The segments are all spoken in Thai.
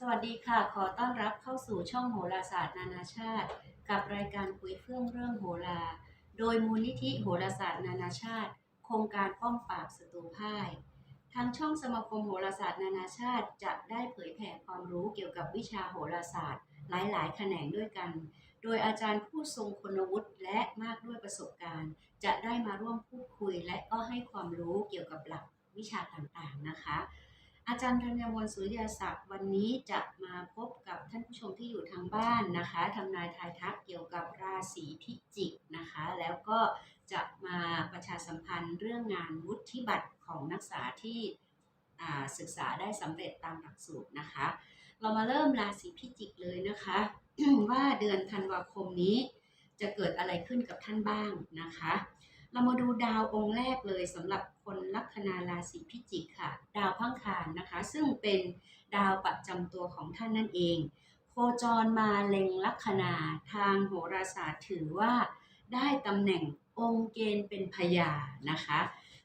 สวัสดีค่ะ ขอต้อนรับเข้าสู่ช่องโหราศาสตร์นานาชาติ กับรายการคุยเฟื่องเรื่องโหรา โดยมูลนิธิโหราศาสตร์นานาชาติ โครงการป้องปราบศัตรูพ่ายทางช่องสมาคมโหราศาสตร์นานาชาติ จะได้เผยแผ่ความรู้เกี่ยวกับวิชาโหราศาสตร์ หลาย ๆ แขนงด้วยกัน โดยอาจารย์ผู้ทรงคุณวุฒิและมากด้วยประสบการณ์ จะได้มาร่วมพูดคุย และก็ให้ความรู้เกี่ยวกับหลักวิชาต่าง ๆ นะคะ อาจารย์ธัญมนต์สุริยศักดิ์วันนี้จะมาพบกับท่านผู้ชมที่อยู่ทางบ้านนะคะทำนายทายทักเกี่ยวกับราศีพิจิกนะคะ แล้วก็จะมาประชาสัมพันธ์เรื่องงานวุฒิบัตรของนักศึกษาที่อ่าศึกษาได้สำเร็จตามหลักสูตรนะคะ เรามาเริ่มราศีพิจิกเลยนะคะ ว่าเดือนธันวาคมนี้จะเกิดอะไรขึ้นกับท่านบ้างนะคะ เรามาดูดาวองค์แรกเลยสำหรับคนลัคนาราศีพิจิกค่ะ ดาวพังคารนะคะ ซึ่งเป็นดาวประจำตัวของท่านนั่นเอง โคจรมาเล็งลัคนาทางโหราศาสตร์ถือว่า ได้ตำแหน่งองค์เกณฑ์เป็นพญานะคะ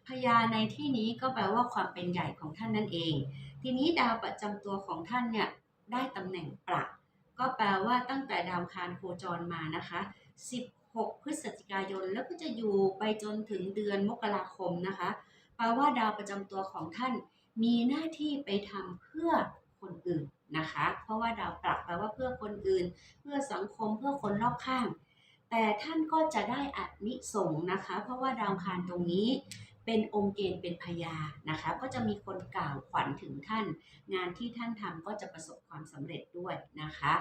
พญาในที่นี้ก็แปลว่าความเป็นใหญ่ของท่านนั่นเอง ทีนี้ดาวประจำตัวของท่านเนี่ยได้ตำแหน่งประก็แปลว่าตั้งแต่ดาวคารโคจรมานะคะ 16 6 พฤศจิกายน แล้วก็จะอยู่ไปจนถึงเดือนมกราคมนะคะแปลว่าดาวประจำตัวของท่านมีหน้าที่ไปทำเพื่อคนอื่นนะคะ เพราะว่าดาวปรับแปลว่าเพื่อคนอื่น เพื่อสังคมเพื่อคนรอบข้าง แต่ท่านก็จะได้อานิสงส์นะคะ เพราะว่าดาวคารตรงนี้เป็นองค์เกณฑ์เป็นพยานะคะ ก็จะมีคนกล่าวขวัญถึงท่าน งานที่ท่านทำก็จะประสบความสำเร็จด้วยนะคะ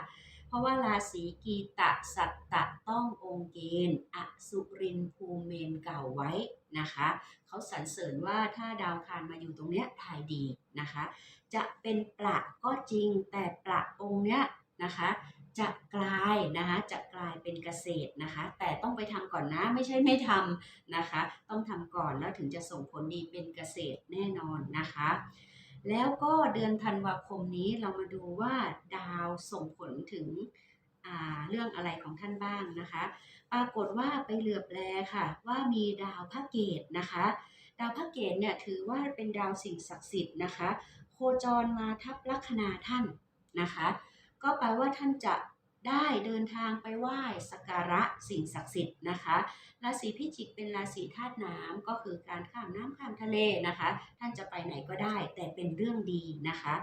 ราะว่าราศีกีตะสัตตะต้ององค์เกณฑ์อสุรินภูเมนเก่าไว้นะคะเขาสรรเสริญว่าถ้าดาวคารมาอยู่ตรงเนี้ยทายดีนะคะ จะเป็นประก็จริงแต่ประองค์เนี้ยนะคะจะกลายนะคะจะกลายเป็นเกษตรนะคะ แต่ต้องไปทำก่อนนะไม่ใช่ไม่ทำนะคะ ต้องทำก่อนแล้วถึงจะส่งผลดีเป็นเกษตรแน่นอนนะคะ แล้วก็เดือนธันวาคมนี้เรามาดูว่าดาวส่งผลถึงเรื่องอะไรของท่านบ้างนะคะ ปรากฏว่าไปเหลือบแลค่ะ ว่ามีดาวพระเกตนะคะ ดาวพระเกตเนี่ยถือว่าเป็นดาวสิ่งศักดิ์สิทธิ์นะคะ โคจรมาทับลัคนาท่านนะคะ ก็แปลว่าท่านจะ ได้เดินทางไปไหว้สักการะสิ่งศักดิ์สิทธิ์นะคะราศีพิจิกเป็นราศีธาตุน้ำก็คือการข้ามน้ำข้ามทะเลนะคะ ท่านจะไปไหนก็ได้แต่เป็นเรื่องดีนะคะ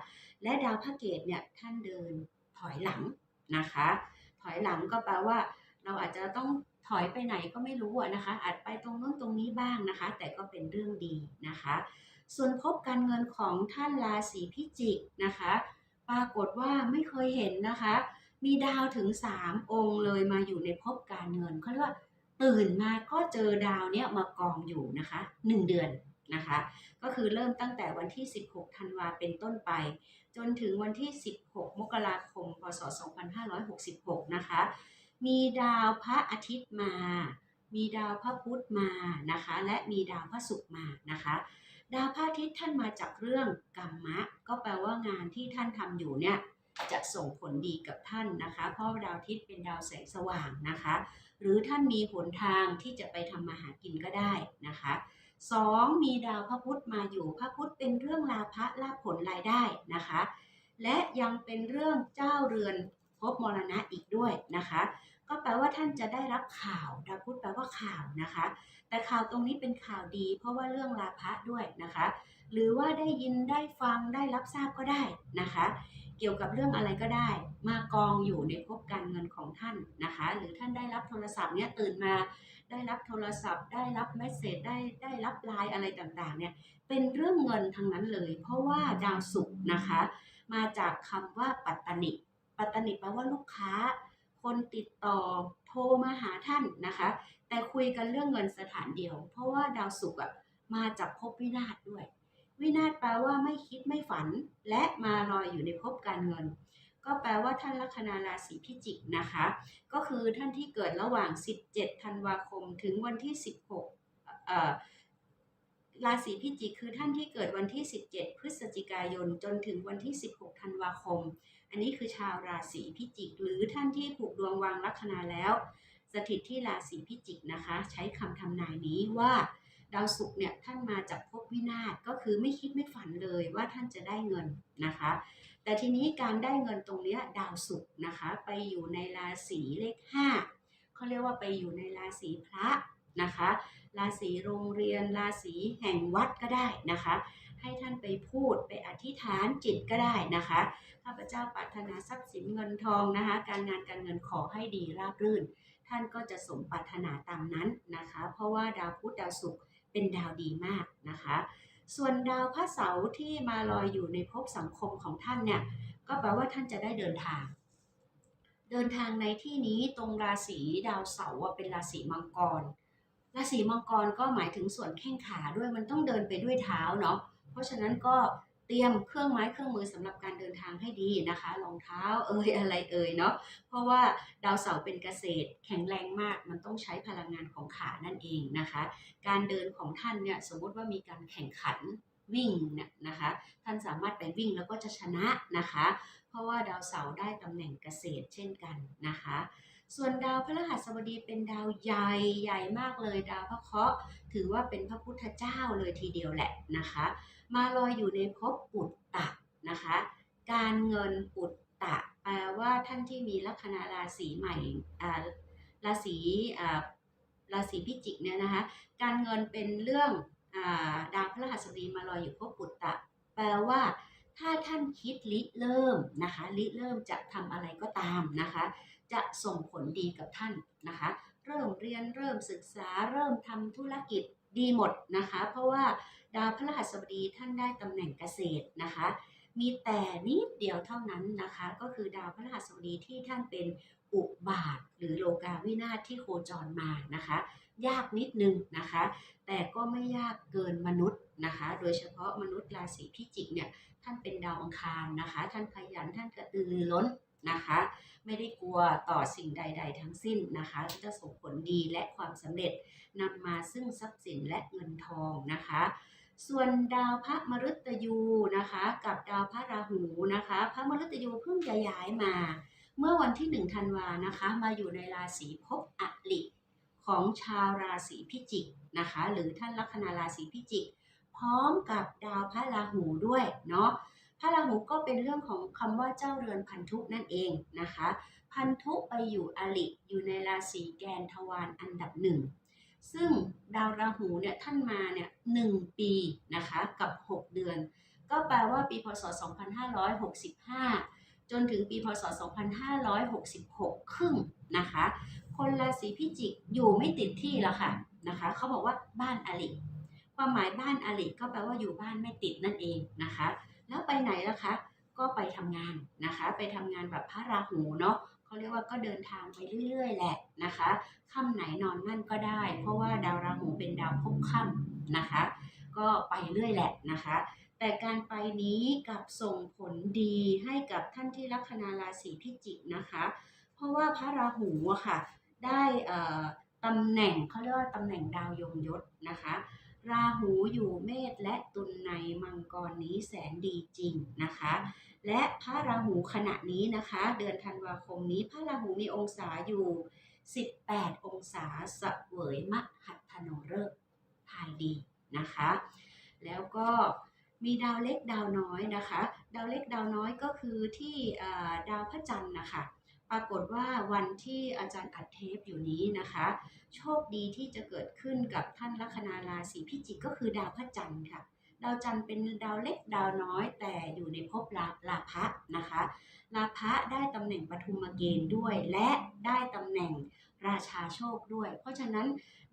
และดาวพระเกตเนี่ยท่านเดินถอยหลังนะคะ ถอยหลังก็แปลว่า เราอาจจะต้องถอยไปไหนก็ไม่รู้นะคะ อาจไปตรงนู้นตรงนี้บ้างนะคะ แต่ก็เป็นเรื่องดีนะคะ ส่วนภพการเงินของท่านราศีพิจิกนะคะ ปรากฏว่าไม่เคยเห็นนะคะ มีดาวถึง3องค์เลยมาอยู่ในภพการเงินเขาเรียกว่าตื่นมาก็เจอดาวเนี้ยมากองอยู่นะคะ1เดือนนะคะ ก็คือเริ่มตั้งแต่วันที่ 16 ธันวาเป็นต้นไป จนถึงวันที่ 16 มกราคม พศ 2566 นะคะ มีดาวพระอาทิตย์มา มีดาวพระพุธมานะคะ และมีดาวพระศุกร์มานะคะ ดาวพระอาทิตย์ท่านมาจากเรื่องกรรมะ ก็แปลว่างานที่ท่านทำอยู่เนี่ย จะส่งผลดีกับท่านนะคะ เพราะดาวทิตย์เป็นดาวแสงสว่างนะคะ หรือท่านมีหนทางที่จะไปทำมาหากินก็ได้นะคะสองมีดาวพระพุธมาอยู่พระพุธเป็นเรื่องลาภะลาภผลรายได้นะคะ และยังเป็นเรื่องเจ้าเรือนภพมรณะอีกด้วยนะคะ ก็แปลว่าท่านจะได้รับข่าวดาวพุธแปลว่าข่าวนะคะ แต่ข่าวตรงนี้เป็นข่าวดี เพราะว่าเรื่องลาภะด้วยนะคะ หรือว่าได้ยินได้ฟังได้รับทราบก็ได้นะคะ เกี่ยวกับเรื่องอะไรก็ได้ มากองอยู่ในภพการเงินของท่านนะคะ หรือท่านได้รับโทรศัพท์เนี่ยตื่นมาได้รับโทรศัพท์ ได้รับเมสเซจได้ได้รับไลน์อะไรต่างๆเนี่ยเป็นเรื่องเงินทั้งนั้นเลย เพราะว่าดาวศุกร์นะคะ มาจากคำว่าปัตตนิปัตตนิแปลว่าลูกค้า คนติดต่อโทรมาหาท่านนะคะ แต่คุยกันเรื่องเงินสถานเดียว เพราะว่าดาวศุกร์อะมาจากภพวินาศด้วย วินาศแปลว่าไม่คิดไม่ฝัน และมาลอยอยู่ในภพการเงิน ก็แปลว่าท่านลัคนาราศีพิจิกนะคะ ก็คือท่านที่เกิดระหว่าง 17 ธันวาคม ถึงวันที่ 16ราศีพิจิกคือท่านที่เกิดวันที่ 17 พฤศจิกายน จนถึงวันที่ 16 ธันวาคม อันนี้คือชาวราศีพิจิก หรือท่านที่ผูกดวงวางลัคนาแล้ว สถิตที่ราศีพิจิกนะคะ ใช้คำทำนายนี้ว่า ดาวศุกร์เนี่ยท่านมาจากภพวินาศก็คือไม่คิดไม่ฝันเลยว่าท่านจะได้เงินนะคะ แต่ทีนี้การได้เงินตรงเนี้ยดาวศุกร์นะคะไปอยู่ในราศีเลข5เขาเรียกว่าไปอยู่ในราศีพระนะคะราศีโรงเรียนราศีแห่งวัดก็ได้นะคะ ให้ท่านไปพูดไปอธิษฐานจิตก็ได้นะคะข้าพเจ้าปรารถนาทรัพย์สินเงินทองนะคะ การงานการเงินขอให้ดีราบรื่น ท่านก็จะสมปรารถนาตามนั้นนะคะ เพราะว่าดาวพุธดาวศุกร์ เป็นดาวดีมากนะคะ ส่วนดาวพระเสาร์ที่มาลอยอยู่ในภพสังคมของท่านเนี่ยก็แปลว่าท่านจะได้เดินทาง เดินทางในที่นี้ตรงราศีดาวเสาร์เป็นราศีมังกร ราศีมังกรก็หมายถึงส่วนแข้งขาด้วยมันต้องเดินไปด้วยเท้าเนาะเพราะฉะนั้นก็ เตรียมเครื่องไม้เครื่องมือสำหรับการเดินทางให้ดีนะคะรองเท้าเอ่ยอะไรเอ่ยเนาะเพราะว่าดาวเสาร์เป็นเกษตร แข็งแรงมากมันต้องใช้พลังงานของขานั่นเองนะคะ การเดินของท่านเนี่ยสมมติว่ามีการแข่งขันวิ่งเนี่ยนะคะ ท่านสามารถไปวิ่งแล้วก็จะชนะนะคะ เพราะว่าดาวเสาร์ได้ตำแหน่งเกษตรเช่นกันนะคะ ส่วนดาวพฤหัสบดีเป็นดาวใหญ่ใหญ่มากเลยดาวพระเคราะห์ถือว่าเป็นพระพุทธเจ้าเลยทีเดียวแหละนะคะ มาลอยอยู่ในภพปุตตะนะคะ การเงินปุตตะแปลว่าท่านที่มีลัคนาราศีใหม่ราศีราศีพิจิกเนี่ยนะคะ การเงินเป็นเรื่องอดาวพฤหัสบดีมาลอยอยู่ภพปุตตะ แปลว่า ถ้าท่านคิดริเริ่มนะคะริเริ่มจะทำอะไรก็ตามนะคะ จะส่งผลดีกับท่านนะคะ เริ่มเรียนเริ่มศึกษาเริ่มทำธุรกิจดีหมดนะคะ เพราะว่าดาวพฤหัสบดีท่านได้ตำแหน่งเกษตรนะคะ มีแต่นิดเดียวเท่านั้นนะคะ ก็คือดาวพฤหัสบดีที่ท่านเป็น อุบาท หรือโลกาวินาศที่โคจรมานะคะ ยากนิดนึงนะคะ แต่ก็ไม่ยากเกินมนุษย์นะคะ โดยเฉพาะมนุษย์ราศีพิจิกเนี่ยท่านเป็นดาวอังคารนะคะ ท่านขยันท่านกระตือรือร้นนะคะ ไม่ได้กลัวต่อสิ่งใด ๆ ทั้งสิ้นนะคะจะส่งผลดีและความสำเร็จนำมาซึ่งทรัพย์สินและเงินทองนะคะส่วนดาวพระมฤตยูนะคะ กับดาวพระราหูนะคะ พระมฤตยูเพิ่งจะย้ายมา เมื่อวันที่ 1 ธันวานะคะ มาอยู่ในราศีภพอลิของชาวราศีพิจิกนะคะ หรือท่านลัคนาราศีพิจิก พร้อมกับดาวพระราหูด้วยเนาะพระราหูก็เป็นเรื่องของคำว่าเจ้าเรือนพันธุนั่นเองนะคะ พันธุไปอยู่อลิอยู่ในราศีแกนทวารอันดับหนึ่งซึ่งดาวราหูเนี่ยท่านมาเนี่ยหนึ่งปีนะคะกับ 6 เดือน ก็แปลว่าปีพศ 2565 จนถึงปีพศ 2566 ครึ่งนะคะ คนราศีพิจิกอยู่ไม่ติดที่แล้วค่ะนะคะเขาบอกว่าบ้านอลิความหมายบ้านอลิก็แปลว่าอยู่บ้านไม่ติดนั่นเองนะคะ แล้วไปไหนล่ะคะ ก็ไปทำงานนะคะ ไปทำงานแบบพระราหูเนาะเขาเรียกว่าก็เดินทางไปเรื่อย ๆ แหละนะคะค่ำไหนนอนนั่นก็ได้ เพราะว่าดาวราหูเป็นดาวภพค่ำนะคะ ก็ไปเรื่อยแหละนะคะ แต่การไปนี้กับส่งผลดีให้กับท่านที่ลัคนาราศีพิจิกนะคะ เพราะว่าพระราหูอะค่ะได้ตำแหน่งเขาเรียกว่าตำแหน่งดาวยงยศนะคะ ราหูอยู่เมษและตุลในมังกรนี้แสนดีจริงนะคะ และพระราหูขณะนี้นะคะ เดือนธันวาคมนี้พระราหูมีองศาอยู่ 18 องศาสเสวยมหัตถโนฤกษ์ทายดีนะคะ แล้วก็ มีดาวเล็กดาวน้อยนะคะ ดาวเล็กดาวน้อยก็คือที่ดาวพระจันทร์นะคะปรากฏว่าวันที่อาจารย์อัดเทปอยู่นี้นะคะ โชคดีที่จะเกิดขึ้นกับท่านลัคนาราศีพิจิกก็คือดาวพระจันทร์ค่ะ ดาวจันทร์เป็นดาวเล็กดาวน้อย แต่อยู่ในภพลาลาภะนะคะลาภะได้ตำแหน่งปฐุมเกณฑ์ด้วย และได้ตำแหน่งราชาโชคด้วย เพราะฉะนั้น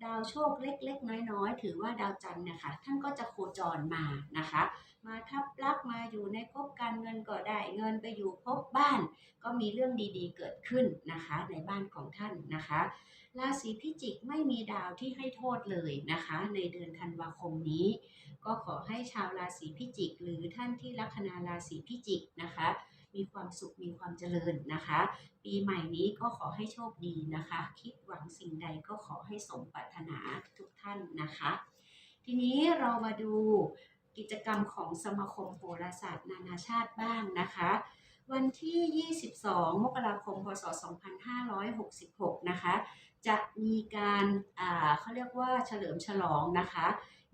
ดาวโชคเล็ก ๆ น้อยๆ ถือว่าดาวจันทร์เนี่ยค่ะท่านก็จะโคจรมานะคะ มาทับลักมาอยู่ในภพการเงินก็ได้เงินไปอยู่ภพบ้าน ก็มีเรื่องดีๆ เกิดขึ้นนะคะ ในบ้านของท่านนะคะราศีพิจิกไม่มีดาวที่ให้โทษเลยนะคะ ในเดือนธันวาคมนี้ ก็ขอให้ชาวราศีพิจิก หรือท่านที่ลัคนาราศีพิจิกนะคะ มีความสุขมีความเจริญนะคะ ปีใหม่นี้ก็ขอให้โชคดีนะคะ คิดหวังสิ่งใดก็ขอให้สมปรารถนาทุกท่านนะคะ ทีนี้เรามาดูกิจกรรมของสมาคมโหราศาสตร์นานาชาติบ้างนะคะ วันที่ 22 มกราคม พศ 2566 นะคะ จะมีการเขาเรียกว่าเฉลิมฉลองนะคะ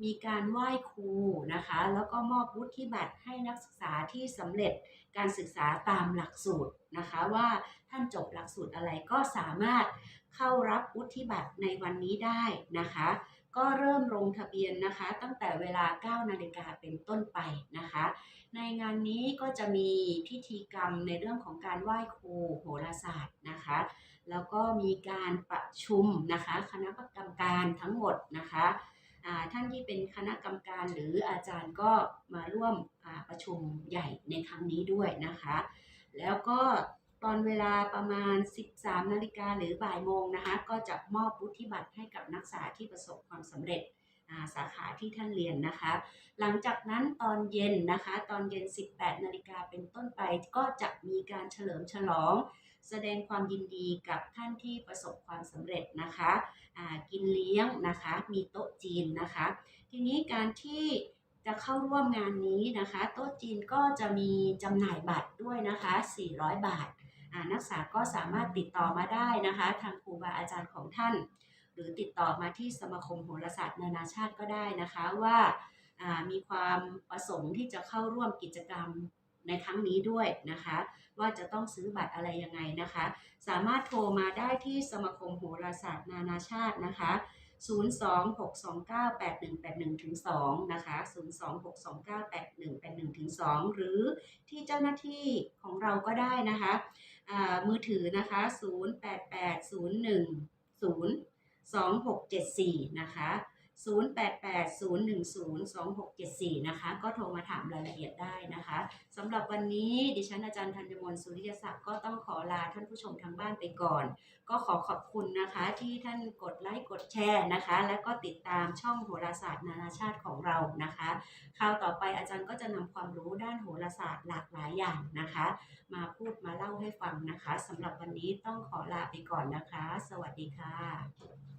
มีการไหว้ครูนะคะ แล้วก็มอบวุฒิบัตรให้นักศึกษาที่สำเร็จการศึกษาตามหลักสูตรนะคะ ว่าท่านจบหลักสูตรอะไรก็สามารถเข้ารับวุฒิบัตรในวันนี้ได้นะคะ ก็เริ่มลงทะเบียนนะคะ ตั้งแต่เวลา 9 นาฬิกาเป็นต้นไปนะคะ ในงานนี้ก็จะมีพิธีกรรมในเรื่องของการไหว้ครูโหราศาสตร์นะคะ แล้วก็มีการประชุมนะคะคณะกรรมการทั้งหมดนะคะท่านที่เป็นคณะกรรมการหรืออาจารย์ก็มาร่วมประชุมใหญ่ในครั้งนี้ด้วยนะคะ แล้วก็ตอนเวลาประมาณ 13 นาฬิกาหรือบ่ายโมงนะคะ ก็จะมอบวุฒิบัตรให้กับนักศึกษาที่ประสบความสำเร็จ สาขาที่ท่านเรียนนะคะ หลังจากนั้นตอนเย็นนะคะ ตอนเย็น 18 นาฬิกาเป็นต้นไปก็จะมีการเฉลิมฉลอง แสดงความยินดีกับท่านที่ประสบความสำเร็จนะคะอ่ากินเลี้ยงนะคะ มีโต๊ะจีนนะคะ ทีนี้การที่จะเข้าร่วมงานนี้นะคะ โต๊ะจีนก็จะมีจำหน่ายบัตรด้วยนะคะ 400 บาทอ่านักศึกษาก็สามารถติดต่อมาได้นะคะ ทางครูบาอาจารย์ของท่าน หรือติดต่อมาที่สมาคมโหราศาสตร์นานาชาติก็ได้นะคะว่ามีความประสงค์ที่จะเข้าร่วมกิจกรรมในครั้งนี้ด้วยนะคะ ว่าจะต้องซื้อบัตรอะไรยังไงนะคะ สามารถโทรมาได้ที่สมาคมโหราศาสตร์นานาชาตินะคะ026298181ถึง2นะคะ026298181ถึง2หรือที่เจ้าหน้าที่ของเราก็ได้นะคะ มือถือนะคะ 2674 นะคะ 0880102674 นะคะ ก็โทรมาถามรายละเอียดได้นะคะสำหรับวันนี้ดิฉันอาจารย์ธัญมนต์สุริยศักดิ์ก็ต้องขอลาท่านผู้ชมทางบ้านไปก่อน ก็ขอขอบคุณนะคะที่ท่านกดไลค์กดแชร์นะคะ และก็ติดตามช่องโหราศาสตร์นานาชาติของเรานะคะคราวต่อไปอาจารย์ก็จะนำความรู้ด้านโหราศาสตร์หลากหลายอย่างนะคะ มาพูดมาเล่าให้ฟังนะคะสำหรับวันนี้ต้องขอลาไปก่อนนะคะ สวัสดีค่ะ